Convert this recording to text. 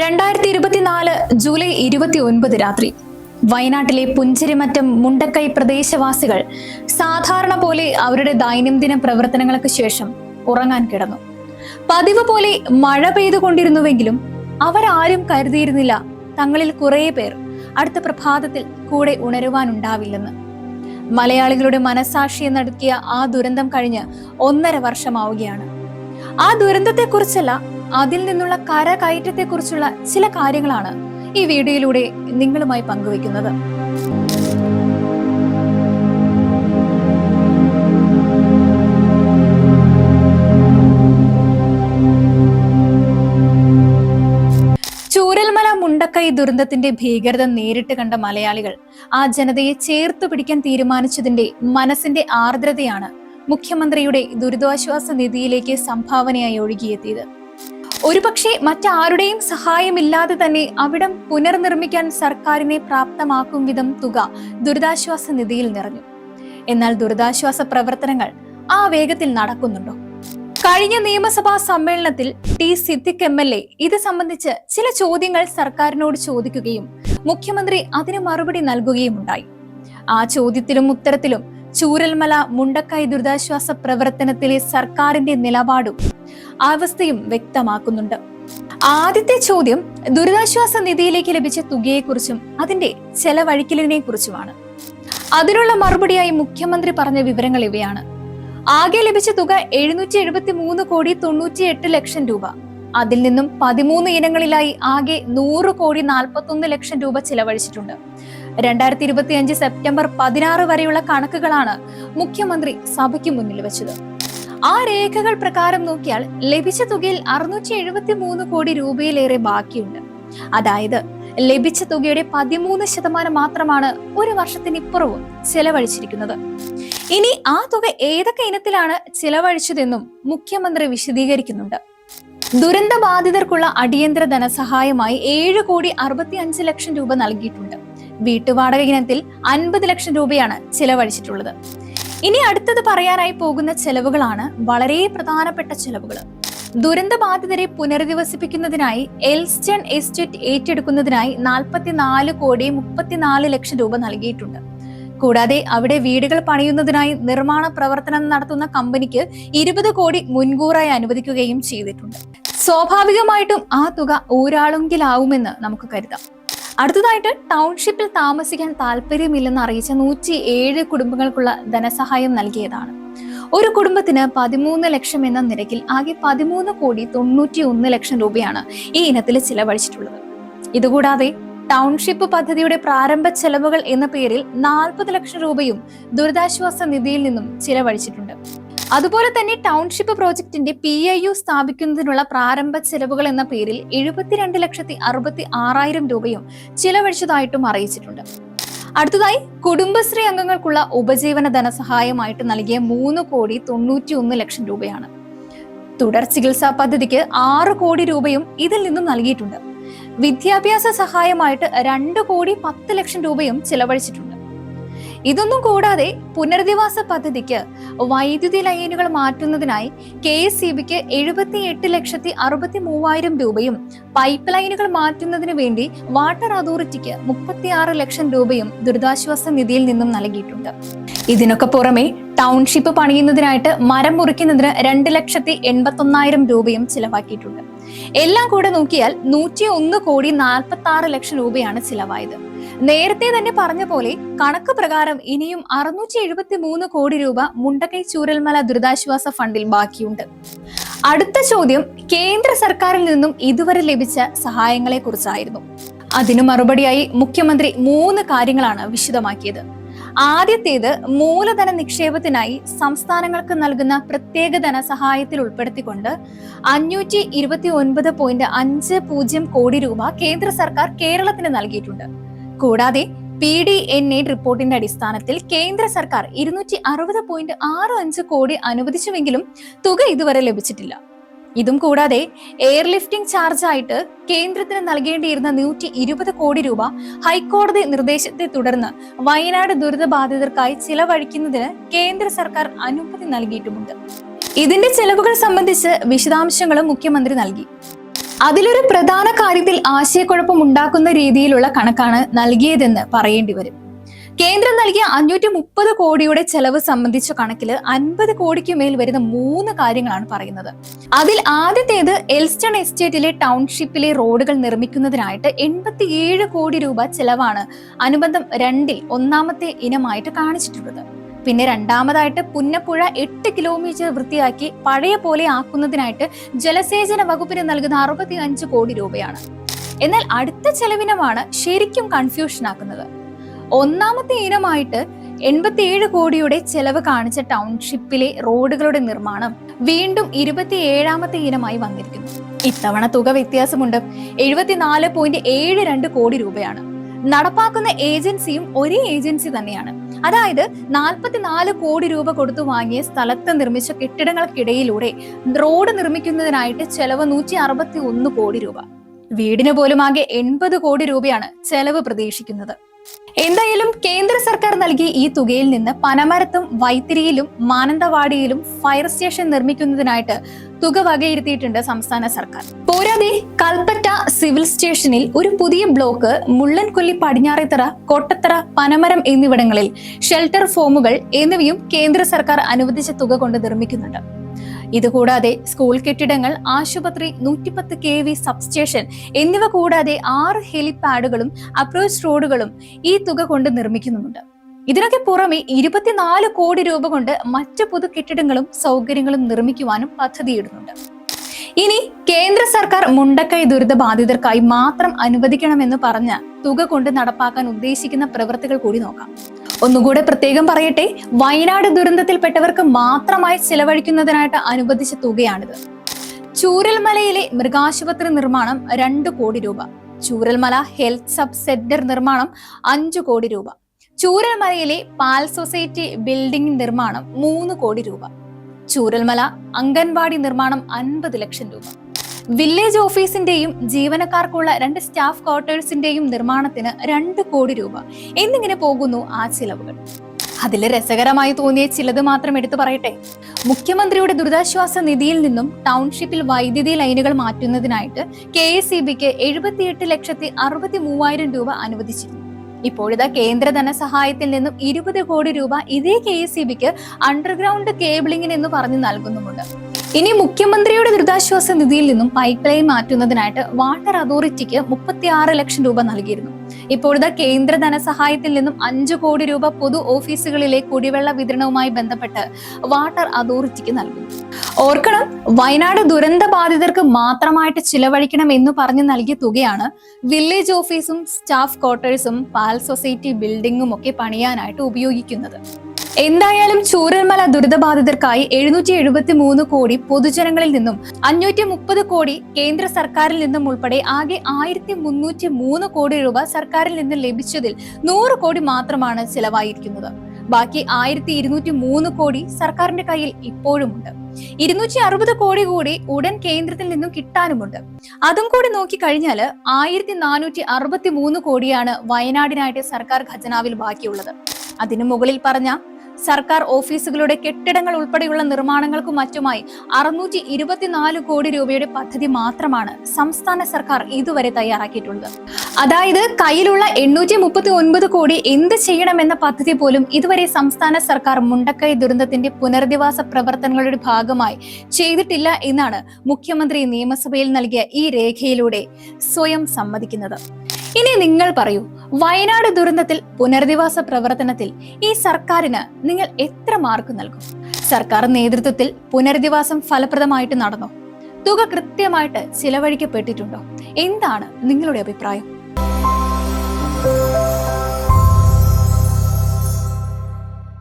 രണ്ടായിരത്തി ഇരുപത്തിനാല് ജൂലൈ ഇരുപത്തി ഒൻപത് രാത്രി വയനാട്ടിലെ പുഞ്ചിരിമറ്റം മുണ്ടക്കൈ പ്രദേശവാസികൾ സാധാരണ പോലെ അവരുടെ ദൈനംദിന പ്രവർത്തനങ്ങൾക്ക് ശേഷം ഉറങ്ങാൻ കിടന്നു. പതിവ് പോലെ മഴ പെയ്തുകൊണ്ടിരുന്നുവെങ്കിലും അവരാരും കരുതിയിരുന്നില്ല തങ്ങളിൽ കുറേ പേർ അടുത്ത പ്രഭാതത്തിൽ കൂടെ ഉണരുവാനുണ്ടാവില്ലെന്ന്. മലയാളികളുടെ മനസാക്ഷിയെ നടുക്കിയ ആ ദുരന്തം കഴിഞ്ഞ് ഒന്നര വർഷമാവുകയാണ്. ആ ദുരന്തത്തെക്കുറിച്ചല്ല അതിൽ നിന്നുള്ള കരകയറ്റത്തെക്കുറിച്ചുള്ള ചില കാര്യങ്ങളാണ് ഈ വീഡിയോയിലൂടെ നിങ്ങളുമായി പങ്കുവയ്ക്കുന്നത്. ചൂരൽമല മുണ്ടക്കൈ ദുരന്തത്തിന്റെ ഭീകരത നേരിട്ട് കണ്ട മലയാളികൾ ആ ജനതയെ ചേർത്തു പിടിക്കാൻ തീരുമാനിച്ചതിന്റെ മനസ്സിന്റെ ആർദ്രതയാണ് മുഖ്യമന്ത്രിയുടെ ദുരിതാശ്വാസ നിധിയിലേക്ക് സംഭാവനയായി ഒഴുകിയെത്തിയത്. ഒരുപക്ഷെ മറ്റാരുടെയും സഹായമില്ലാതെ തന്നെ അവിടം പുനർനിർമ്മിക്കാൻ സർക്കാരിനെ പ്രാപ്തമാക്കും വിധം തുക ദുരിതാശ്വാസ നിധിയിൽ നിറഞ്ഞു. എന്നാൽ ദുരിതാശ്വാസ പ്രവർത്തനങ്ങൾ ആ വേഗത്തിൽ നടക്കുന്നുണ്ടോ? കഴിഞ്ഞ നിയമസഭാ സമ്മേളനത്തിൽ T Siddique M L A ഇത് സംബന്ധിച്ച് ചില ചോദ്യങ്ങൾ സർക്കാരിനോട് ചോദിക്കുകയും മുഖ്യമന്ത്രി അതിന് മറുപടി നൽകുകയും ഉണ്ടായി ആ ചോദ്യത്തിലും ഉത്തരത്തിലും ചൂരൽമല മുണ്ടക്കായ് ദുരിതാശ്വാസ പ്രവർത്തനത്തിലെ സർക്കാരിന്റെ നിലപാടും അവസ്ഥയും വ്യക്തമാക്കുന്നുണ്ട്. ആദ്യത്തെ ചോദ്യം ദുരിതാശ്വാസ നിധിയിലേക്ക് ലഭിച്ച തുകയെക്കുറിച്ചും അതിന്റെ ചെലവഴിക്കലിനെ കുറിച്ചുമാണ് അതിനുള്ള മറുപടിയായി മുഖ്യമന്ത്രി പറഞ്ഞ വിവരങ്ങൾ ഇവയാണ്. ആകെ ലഭിച്ച തുക എഴുന്നൂറ്റി എഴുപത്തി മൂന്ന് കോടി തൊണ്ണൂറ്റി എട്ട് ലക്ഷം രൂപ. അതിൽ നിന്നും പതിമൂന്ന് ഇനങ്ങളിലായി ആകെ നൂറ് കോടി നാൽപ്പത്തൊന്ന് ലക്ഷം രൂപ ചിലവഴിച്ചിട്ടുണ്ട്. രണ്ടായിരത്തി ഇരുപത്തി അഞ്ച് സെപ്റ്റംബർ പതിനാറ് വരെയുള്ള കണക്കുകളാണ് മുഖ്യമന്ത്രി സഭയ്ക്ക് മുന്നിൽ വെച്ചത്. ആ രേഖകൾ പ്രകാരം നോക്കിയാൽ ലഭിച്ച തുകയിൽ അറുന്നൂറ്റി എഴുപത്തി മൂന്ന് കോടി രൂപയിലേറെ ബാക്കിയുണ്ട്. അതായത് ലഭിച്ച തുകയുടെ പതിമൂന്ന് ശതമാനം മാത്രമാണ് ഒരു വർഷത്തിനിപ്പുറവും ചെലവഴിച്ചിരിക്കുന്നത്. ഇനി ആ തുക ഏതൊക്കെ ഇനത്തിലാണ് ചിലവഴിച്ചതെന്നും മുഖ്യമന്ത്രി വിശദീകരിക്കുന്നുണ്ട്. ദുരന്ത ബാധിതർക്കുള്ള അടിയന്തര ധനസഹായമായി ഏഴ് കോടി അറുപത്തി അഞ്ച് ലക്ഷം രൂപ നൽകിയിട്ടുണ്ട്. വീട്ടുവാടക ഇനത്തിൽ അൻപത് ലക്ഷം രൂപയാണ് ചിലവഴിച്ചിട്ടുള്ളത്. ഇനി അടുത്തത് പറയാനായി പോകുന്ന ചെലവുകളാണ് വളരെ പ്രധാനപ്പെട്ട ചെലവുകൾ. ദുരന്ത ബാധിതരെ പുനരധിവസിപ്പിക്കുന്നതിനായി എൽസ്റ്റൺ എസ്റ്റേറ്റ് ഏറ്റെടുക്കുന്നതിനായി നാൽപ്പത്തിനാല് കോടി മുപ്പത്തിനാല് ലക്ഷം രൂപ നൽകിയിട്ടുണ്ട്. കൂടാതെ അവിടെ വീടുകൾ പണിയുന്നതിനായി നിർമ്മാണ പ്രവർത്തനം നടത്തുന്ന കമ്പനിക്ക് ഇരുപത് കോടി മുൻകൂറായി അനുവദിക്കുകയും ചെയ്തിട്ടുണ്ട്. സ്വാഭാവികമായിട്ടും ആ തുക ഒരാളെങ്കിലാവുമെന്ന് നമുക്ക് കരുതാം. അടുത്തതായിട്ട് ടൗൺഷിപ്പിൽ താമസിക്കാൻ താല്പര്യമില്ലെന്ന് അറിയിച്ച നൂറ്റി ഏഴ് കുടുംബങ്ങൾക്കുള്ള ധനസഹായം നൽകിയതാണ്. ഒരു കുടുംബത്തിന് പതിമൂന്ന് ലക്ഷം എന്ന നിരക്കിൽ ആകെ പതിമൂന്ന് കോടി തൊണ്ണൂറ്റി ഒന്ന് ലക്ഷം രൂപയാണ് ഈ ഇനത്തിൽ ചിലവഴിച്ചിട്ടുള്ളത്. ഇതുകൂടാതെ ടൗൺഷിപ്പ് പദ്ധതിയുടെ പ്രാരംഭ ചെലവുകൾ എന്ന പേരിൽ നാൽപ്പത് ലക്ഷം രൂപയും ദുരിതാശ്വാസ നിധിയിൽ നിന്നും ചിലവഴിച്ചിട്ടുണ്ട്. അതുപോലെ തന്നെ ടൗൺഷിപ്പ് പ്രോജക്റ്റിന്റെ പി ഐ യു സ്ഥാപിക്കുന്നതിനുള്ള പ്രാരംഭ ചെലവുകൾ എന്ന പേരിൽ എഴുപത്തിരണ്ട് ലക്ഷത്തി അറുപത്തി ആറായിരം രൂപയും ചിലവഴിച്ചതായിട്ടും അറിയിച്ചിട്ടുണ്ട്. അടുത്തതായി കുടുംബശ്രീ അംഗങ്ങൾക്കുള്ള ഉപജീവന ധനസഹായമായിട്ട് നൽകിയ മൂന്ന് കോടി തൊണ്ണൂറ്റി ഒന്ന് ലക്ഷം രൂപയാണ്. തുടർ ചികിത്സാ പദ്ധതിക്ക് ആറ് കോടി രൂപയും ഇതിൽ നിന്നും നൽകിയിട്ടുണ്ട്. വിദ്യാഭ്യാസ സഹായമായിട്ട് രണ്ട് കോടി പത്ത് ലക്ഷം രൂപയും ചിലവഴിച്ചിട്ടുണ്ട്. ഇതൊന്നും കൂടാതെ പുനരധിവാസ പദ്ധതിക്ക് വൈദ്യുതി ലൈനുകൾ മാറ്റുന്നതിനായി കെ എസ് സി ബിക്ക് എഴുപത്തി എട്ട് ലക്ഷത്തി അറുപത്തി മൂവായിരം രൂപയും പൈപ്പ് ലൈനുകൾ മാറ്റുന്നതിന് വേണ്ടി വാട്ടർ അതോറിറ്റിക്ക് മുപ്പത്തിയാറ് ലക്ഷം രൂപയും ദുരിതാശ്വാസ നിധിയിൽ നിന്നും നൽകിയിട്ടുണ്ട്. ഇതിനൊക്കെ പുറമെ ടൗൺഷിപ്പ് പണിയുന്നതിനായിട്ട് മരം മുറിക്കുന്നതിന് രണ്ട് ലക്ഷത്തി എൺപത്തൊന്നായിരം രൂപയും ചിലവാക്കിയിട്ടുണ്ട്. എല്ലാം കൂടെ നോക്കിയാൽ നൂറ്റി ഒന്ന് കോടി നാൽപ്പത്തി ആറ് ലക്ഷം രൂപയാണ് ചിലവായത്. നേരത്തെ തന്നെ പറഞ്ഞ പോലെ കണക്ക് പ്രകാരം ഇനിയും അറുന്നൂറ്റി എഴുപത്തി മൂന്ന് കോടി രൂപ മുണ്ടക്കൈ ചൂരൽമല ദുരിതാശ്വാസ ഫണ്ടിൽ ബാക്കിയുണ്ട്. അടുത്ത ചോദ്യം കേന്ദ്ര സർക്കാരിൽ നിന്നും ഇതുവരെ ലഭിച്ച സഹായങ്ങളെ കുറിച്ചായിരുന്നു. അതിനു മറുപടിയായി മുഖ്യമന്ത്രി മൂന്ന് കാര്യങ്ങളാണ് വിശദമാക്കിയത്. ആദ്യത്തേത് മൂലധന നിക്ഷേപത്തിനായി സംസ്ഥാനങ്ങൾക്ക് നൽകുന്ന പ്രത്യേക ധനസഹായത്തിൽ ഉൾപ്പെടുത്തിക്കൊണ്ട് അഞ്ഞൂറ്റി ഇരുപത്തി ഒൻപത് പോയിന്റ് അഞ്ച് പൂജ്യം കോടി രൂപ കേന്ദ്ര സർക്കാർ കേരളത്തിന് നൽകിയിട്ടുണ്ട്. കൂടാതെ പി ഡി എൻ എ റിപ്പോർട്ടിന്റെ അടിസ്ഥാനത്തിൽ കേന്ദ്ര സർക്കാർ ഇരുന്നൂറ്റി അറുപത് പോയിന്റ് ആറ് അഞ്ച് കോടി അനുവദിച്ചുവെങ്കിലും തുക ഇതുവരെ ലഭിച്ചിട്ടില്ല. ഇതും കൂടാതെ എയർലിഫ്റ്റിംഗ് ചാർജായിട്ട് കേന്ദ്രത്തിന് നൽകേണ്ടിയിരുന്ന നൂറ്റി ഇരുപത് കോടി രൂപ ഹൈക്കോടതി നിർദ്ദേശത്തെ തുടർന്ന് വയനാട് ദുരിതബാധിതർക്കായി ചിലവഴിക്കുന്നതിന് കേന്ദ്ര സർക്കാർ അനുമതി നൽകിയിട്ടുമുണ്ട്. ഇതിന്റെ ചെലവുകൾ സംബന്ധിച്ച് വിശദാംശങ്ങളും മുഖ്യമന്ത്രി നൽകി. അതിലൊരു പ്രധാന കാര്യത്തിൽ ആശയക്കുഴപ്പം ഉണ്ടാക്കുന്ന രീതിയിലുള്ള കണക്കാണ് നൽകിയതെന്ന് പറയേണ്ടി വരും. കേന്ദ്രം നൽകിയ അഞ്ഞൂറ്റി മുപ്പത് കോടിയുടെ ചെലവ് സംബന്ധിച്ച കണക്കിൽ അൻപത് കോടിക്ക് മേൽ വരുന്ന മൂന്ന് കാര്യങ്ങളാണ് പറയുന്നത്. അതിൽ ആദ്യത്തേത് എൽസ്റ്റൺ എസ്റ്റേറ്റിലെ ടൗൺഷിപ്പിലെ റോഡുകൾ നിർമ്മിക്കുന്നതിനായിട്ട് എൺപത്തിയേഴ് കോടി രൂപ ചെലവാണ് അനുബന്ധം രണ്ടിൽ ഒന്നാമത്തെ ഇനമായിട്ട് കാണിച്ചിട്ടുള്ളത്. പിന്നെ രണ്ടാമതായിട്ട് പുന്നപ്പുഴ എട്ട് കിലോമീറ്റർ വൃത്തിയാക്കി പഴയ പോലെ ആക്കുന്നതിനായിട്ട് ജലസേചന വകുപ്പിന് നൽകുന്ന അറുപത്തി അഞ്ച് കോടി രൂപയാണ്. എന്നാൽ അടുത്ത ചെലവിനമാണ് ശരിക്കും കൺഫ്യൂഷൻ ആക്കുന്നത്. ഒന്നാമത്തെ ഇനമായിട്ട് എൺപത്തിയേഴ് കോടിയുടെ ചെലവ് കാണിച്ച ടൗൺഷിപ്പിലെ റോഡുകളുടെ നിർമ്മാണം വീണ്ടും ഇരുപത്തിയേഴാമത്തെ ഇനമായി വന്നിരിക്കുന്നു. ഇത്തവണ തുക വ്യത്യാസമുണ്ട്. എഴുപത്തിനാല് പോയിന്റ് ഏഴ് രണ്ട് കോടി രൂപയാണ്. നടപ്പാക്കുന്ന ഏജൻസിയും ഒരേ ഏജൻസി തന്നെയാണ്. അതായത് നാൽപ്പത്തിനാല് കോടി രൂപ കൊടുത്തു വാങ്ങിയ സ്ഥലത്ത് നിർമ്മിച്ച കെട്ടിടങ്ങൾക്കിടയിലൂടെ റോഡ് നിർമ്മിക്കുന്നതിനായിട്ട് ചെലവ് നൂറ്റി അറുപത്തി ഒന്ന് കോടി രൂപ. വീടിന് പോലും ആകെ എൺപത് കോടി രൂപയാണ് ചെലവ് പ്രതീക്ഷിക്കുന്നത്. എന്തായാലും കേന്ദ്ര സർക്കാർ നൽകിയ ഈ തുകയിൽ നിന്ന് പനമരത്തും വൈത്തിരിയിലും മാനന്തവാടിയിലും ഫയർ സ്റ്റേഷൻ നിർമ്മിക്കുന്നതിനായിട്ട് തുക വകയിരുത്തിയിട്ടുണ്ട് സംസ്ഥാന സർക്കാർ. പോരാതെ കൽപ്പറ്റ സിവിൽ സ്റ്റേഷനിൽ ഒരു പുതിയ ബ്ലോക്ക് മുള്ളൻകൊല്ലി പടിഞ്ഞാറേത്തറ കോട്ടത്തറ പനമരം എന്നിവിടങ്ങളിൽ ഷെൽട്ടർ ഫോമുകൾ എന്നിവയും കേന്ദ്ര സർക്കാർ അനുവദിച്ച തുക കൊണ്ട് നിർമ്മിക്കുന്നുണ്ട്. ഇതുകൂടാതെ സ്കൂൾ കെട്ടിടങ്ങൾ ആശുപത്രി നൂറ്റിപ്പത്ത് കെ വി സബ്സ്റ്റേഷൻ എന്നിവ കൂടാതെ ആറ് ഹെലിപാഡുകളും അപ്രോച്ച് റോഡുകളും ഈ തുക കൊണ്ട് നിർമ്മിക്കുന്നുണ്ട് ഇതിനൊക്കെ പുറമെ ഇരുപത്തിനാല് കോടി രൂപ കൊണ്ട് മറ്റു പുതു കെട്ടിടങ്ങളും സൗകര്യങ്ങളും നിർമ്മിക്കുവാനും പദ്ധതിയിടുന്നുണ്ട്. ഇനി കേന്ദ്ര സർക്കാർ മുണ്ടക്കൈ ദുരിത ബാധിതർക്കായി മാത്രം അനുവദിക്കണമെന്ന് പറഞ്ഞ തുക കൊണ്ട് നടപ്പാക്കാൻ ഉദ്ദേശിക്കുന്ന പ്രവൃത്തികൾ കൂടി നോക്കാം. ഒന്നുകൂടെ പ്രത്യേകം പറയട്ടെ വയനാട് ദുരന്തത്തിൽപ്പെട്ടവർക്ക് മാത്രമായി ചിലവഴിക്കുന്നതിനായിട്ട് അനുവദിച്ച തുകയാണിത്. ചൂരൽമലയിലെ മൃഗാശുപത്രി നിർമ്മാണം രണ്ട് കോടി രൂപ. ചൂരൽമല ഹെൽത്ത് സബ് സെന്റർ നിർമ്മാണം അഞ്ചു കോടി രൂപ. ചൂരൽമലയിലെ പാൽ സൊസൈറ്റി ബിൽഡിംഗ് നിർമ്മാണം മൂന്ന് കോടി രൂപ. ചൂരൽമല അംഗൻവാടി നിർമ്മാണം അൻപത് ലക്ഷം രൂപ. വില്ലേജ് ഓഫീസിന്റെയും ജീവനക്കാർക്കുള്ള രണ്ട് സ്റ്റാഫ് ക്വാർട്ടേഴ്സിന്റെയും നിർമ്മാണത്തിന് രണ്ട് കോടി രൂപ. എന്നിങ്ങനെ പോകുന്നു ആ ചിലവുകൾ. അതിൽ രസകരമായി തോന്നിയ ചിലത് മാത്രം എടുത്തു പറയട്ടെ. മുഖ്യമന്ത്രിയുടെ ദുരിതാശ്വാസ നിധിയിൽ നിന്നും ടൗൺഷിപ്പിൽ വൈദ്യുതി ലൈനുകൾ മാറ്റുന്നതിനായിട്ട് കെ എസ് ഇ ബിക്ക് എഴുപത്തിയെട്ട് ലക്ഷത്തി അറുപത്തി മൂവായിരം രൂപ അനുവദിച്ചിരുന്നു. ഇപ്പോഴിതാ കേന്ദ്ര ധനസഹായത്തിൽ നിന്നും ഇരുപത് കോടി രൂപ ഇതേ കെ എസ് ഇ ബിക്ക് അണ്ടർഗ്രൗണ്ട് കേബിളിംഗിന് എന്ന് പറഞ്ഞ് നൽകുന്നുമുണ്ട്. ഇനി മുഖ്യമന്ത്രിയുടെ ദുരിതാശ്വാസ നിധിയിൽ നിന്നും പൈപ്പ് ലൈൻ മാറ്റുന്നതിനായിട്ട് വാട്ടർ അതോറിറ്റിക്ക് മുപ്പത്തി ആറ് ലക്ഷം രൂപ നൽകിയിരുന്നു. ഇപ്പോഴത്തെ കേന്ദ്ര ധനസഹായത്തിൽ നിന്നും അഞ്ചു കോടി രൂപ പൊതു ഓഫീസുകളിലെ കുടിവെള്ള വിതരണവുമായി ബന്ധപ്പെട്ട് വാട്ടർ അതോറിറ്റിക്ക് നൽകും ഓർക്കണം വയനാട് ദുരന്ത ബാധിതർക്ക് മാത്രമായിട്ട് ചിലവഴിക്കണം എന്ന് പറഞ്ഞു നൽകിയ തുകയാണ് വില്ലേജ് ഓഫീസും സ്റ്റാഫ് ക്വാർട്ടേഴ്സും പാൽ സൊസൈറ്റി ബിൽഡിംഗും ഒക്കെ പണിയാനായിട്ട് ഉപയോഗിക്കുന്നത്. എന്തായാലും ചൂരൽമല ദുരിതബാധിതർക്കായി എഴുന്നൂറ്റി എഴുപത്തി മൂന്ന് കോടി പൊതുജനങ്ങളിൽ നിന്നും അഞ്ഞൂറ്റി മുപ്പത് കോടി കേന്ദ്ര സർക്കാരിൽ നിന്നും ഉൾപ്പെടെ ആകെ ആയിരത്തി മുന്നൂറ്റി മൂന്ന് കോടി രൂപ സർക്കാരിൽ നിന്ന് ലഭിച്ചതിൽ നൂറ് കോടി മാത്രമാണ് ചിലവായിരിക്കുന്നത്. ബാക്കി ആയിരത്തി ഇരുന്നൂറ്റി മൂന്ന് കോടി സർക്കാരിന്റെ കയ്യിൽ ഇപ്പോഴുമുണ്ട്. ഇരുന്നൂറ്റി അറുപത് കോടി കൂടി ഉടൻ കേന്ദ്രത്തിൽ നിന്നും കിട്ടാനുമുണ്ട്. അതും കൂടി നോക്കി കഴിഞ്ഞാൽ ആയിരത്തി നാനൂറ്റി അറുപത്തി മൂന്ന് കോടിയാണ് വയനാടിനായിട്ട് സർക്കാർ ഖജനാവിൽ ബാക്കിയുള്ളത്. അതിനു മുകളിൽ പറഞ്ഞ സർക്കാർ ഓഫീസുകളുടെ കെട്ടിടങ്ങൾ ഉൾപ്പെടെയുള്ള നിർമ്മാണങ്ങൾക്കും മറ്റുമായി അറുന്നൂറ്റി ഇരുപത്തിനാല് കോടി രൂപയുടെ പദ്ധതി മാത്രമാണ് സംസ്ഥാന സർക്കാർ ഇതുവരെ തയ്യാറാക്കിയിട്ടുള്ളത്. അതായത് കയ്യിലുള്ള എണ്ണൂറ്റി മുപ്പത്തി ഒൻപത് കോടി എന്ത് ചെയ്യണമെന്ന പദ്ധതി പോലും ഇതുവരെ സംസ്ഥാന സർക്കാർ മുണ്ടക്കൈ ദുരന്തത്തിന്റെ പുനരധിവാസ പ്രവർത്തനങ്ങളുടെ ഭാഗമായി ചെയ്തിട്ടില്ല എന്നാണ് മുഖ്യമന്ത്രി നിയമസഭയിൽ നൽകിയ ഈ രേഖയിലൂടെ സ്വയം സമ്മതിക്കുന്നത്. ഇനി നിങ്ങൾ പറയൂ വയനാട് ദുരന്തത്തിൽ പുനരധിവാസ പ്രവർത്തനത്തിൽ ഈ സർക്കാരിന് നിങ്ങൾ എത്ര മാർക്ക് നൽകും? സർക്കാർ നേതൃത്വത്തിൽ പുനരധിവാസം ഫലപ്രദമായിട്ട് നടന്നോ? തുക കൃത്യമായിട്ട് ചിലവഴിക്കപ്പെട്ടിട്ടുണ്ടോ? എന്താണ് നിങ്ങളുടെ അഭിപ്രായം?